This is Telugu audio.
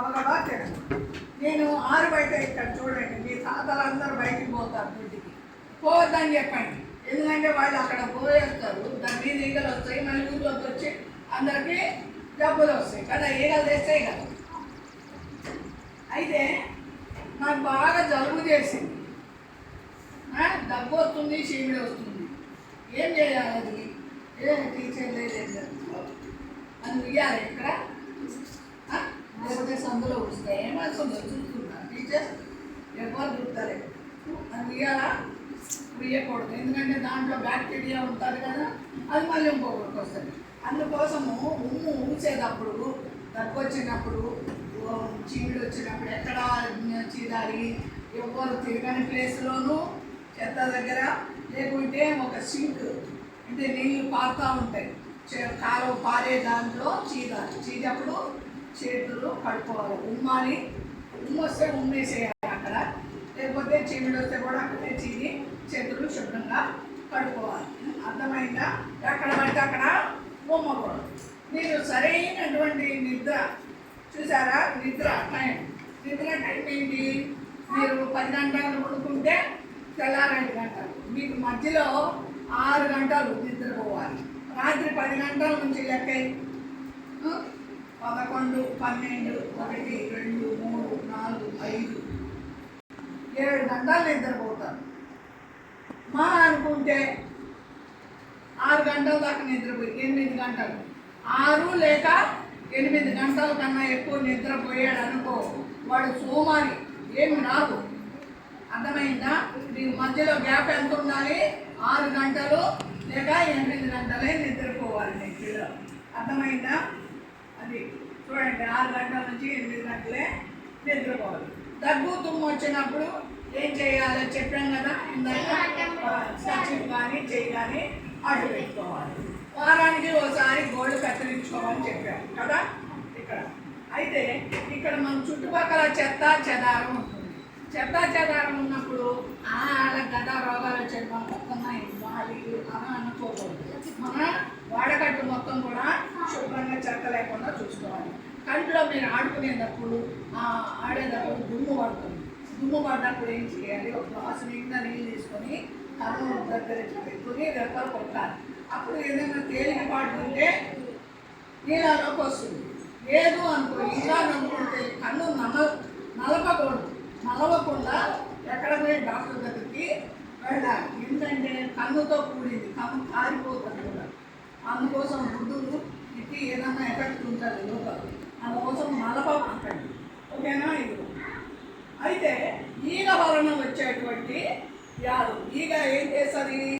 గబగబా తినను. నేను ఆరు బయట ఇక్కడ చూడండి మీ తాతలందరూ బయటికి పోతారు ఇంటికి. పోవద్దని చెప్పండి. ఎందుకంటే వాళ్ళు అక్కడ పోయేస్తారు. దాని మీద ఈగలు వస్తాయి మళ్ళీ ఊళ్ళోకి వచ్చి అందరికీ డబ్బులు వస్తాయి. కదా ఈగలు తెస్తాయి కదా. అయితే నాకు బాగా జలుబు చేసింది. డబ్బు వస్తుంది చీమిడి వస్తుంది. ఏం చేయాలి అది? ఏ టీచర్ లేదు అని ఉయ్యాలి ఇక్కడ. అందులో సందులో వస్తాయి ఏమవుతుందో చూస్తున్నా. టీచర్స్ ఎవరు చూస్తారు అది ఇవ్వాలా ఇవ్వకూడదు ఎందుకంటే దాంట్లో బ్యాక్టీరియా ఉంటుంది కదా అది మళ్ళీ ఇంకొకరికి వస్తుంది. అందుకోసము ఉమ్ము ఊసేటప్పుడు తక్కువ వచ్చినప్పుడు చీమిడి వచ్చినప్పుడు ఎక్కడ చీదాలి ఎవ్వరు తిరగని ప్లేస్లోనూ చెత్త దగ్గర లేకుంటే ఒక సింక్ అంటే నీళ్ళు పారుతూ ఉంటాయి. చే- కాలువ పారే దాంట్లో చీదాలి చీదప్పుడు చేతులు కడుక్కోవాలి ఉమ్మాలి. ఉమ్మొస్తే ఉమ్మేసేయాలి అక్కడ. లేకపోతే చీమిడి వస్తే కూడా అక్కడే చీని చేతులు శుభ్రంగా కడుక్కోవాలి. అర్థమైందా? ఎక్కడ పడితే అక్కడ ఉమ్మకూడదు. మీరు సరైనటువంటి నిద్ర చూసారా? నిద్ర టైం. నిద్ర టైం ఏంటి? మీరు పది గంటలు పడుకుంటే తెల్లారి ఐదు గంటలు. మీకు మధ్యలో ఆరు గంటలు నిద్రపోవాలి. రాత్రి పది గంటల నుంచి లెక్క పదకొండు పన్నెండు ఒకటి రెండు మూడు నాలుగు ఐదు ఏడు గంటలు నిద్రపోతారు. మా అనుకుంటే ఆరు గంటల దాకా నిద్రపోయి ఎనిమిది గంటలు. ఆరు లేక ఎనిమిది గంటల కన్నా ఎక్కువ నిద్రపోయాడు అనుకో వాడు సోమారి ఏమి రాదు. అర్థమైందా? మీకు మధ్యలో గ్యాప్ ఎంత ఉండాలి? ఆరు గంటలు లేక ఎనిమిది గంటలే నిద్రపోవాలి మీ అర్థమైందా? అది చూడండి ఆరు గంటల నుంచి ఎనిమిది గంటలే నిద్రపోవాలి. దగ్గు తుమ్ము వచ్చినప్పుడు ఏం చేయాలో చెప్పాం కదా ఇందాక సచిన్ కానీ చెయ్యి కానీ అడ్డు పెట్టుకోవాలి. వారానికి ఒకసారి గోళ్ళు కత్తిరించుకోవాలని చెప్పాం కదా ఇక్కడ. అయితే ఇక్కడ మన చుట్టుపక్కల చెత్త చెదారం ఉంటుంది. చెత్త చెదారం ఉన్నప్పుడు ఆ గదా గద రోగాలు వచ్చే మొత్తం వాలి అని అనుకోకూడదు. మన వాడకట్టు మొత్తం కూడా చెత్త లేకుండా చూసుకోవాలి. కంటిలో మీరు ఆడుకునేటప్పుడు ఆడేటప్పుడు దుమ్ము పడుతుంది. దుమ్ము పడినప్పుడు ఏం చేయాలి? ఒక గ్లాసు నిండా నీళ్ళు తీసుకొని కన్ను దగ్గర ఇట్లా పెట్టుకుని రెక్కలు కొట్టాలి. అప్పుడు ఏదైనా తేలికపాటు ఉంటే నీళ్ళలోకి వస్తుంది. లేదు అనుకో ఇలా నమ్ముకుంటే కన్ను నల నలపకూడదు. నలవకుండా ఎక్కడ పోయి డాక్టర్ దగ్గరికి వెళ్ళాలి. ఎందుకంటే కన్నుతో కూడింది కన్ను కారిపోతుంది కూడా. అందుకోసం గుడ్డులు ఇది ఏదన్నా ఎఫెక్ట్ ఉంటుంది లోపల అందుకోసం నలపకండి ఓకేనా ఇది? అయితే ఈగ వలన వచ్చేటువంటి వ్యాధులు. ఈగ ఏం చేస్తుంది?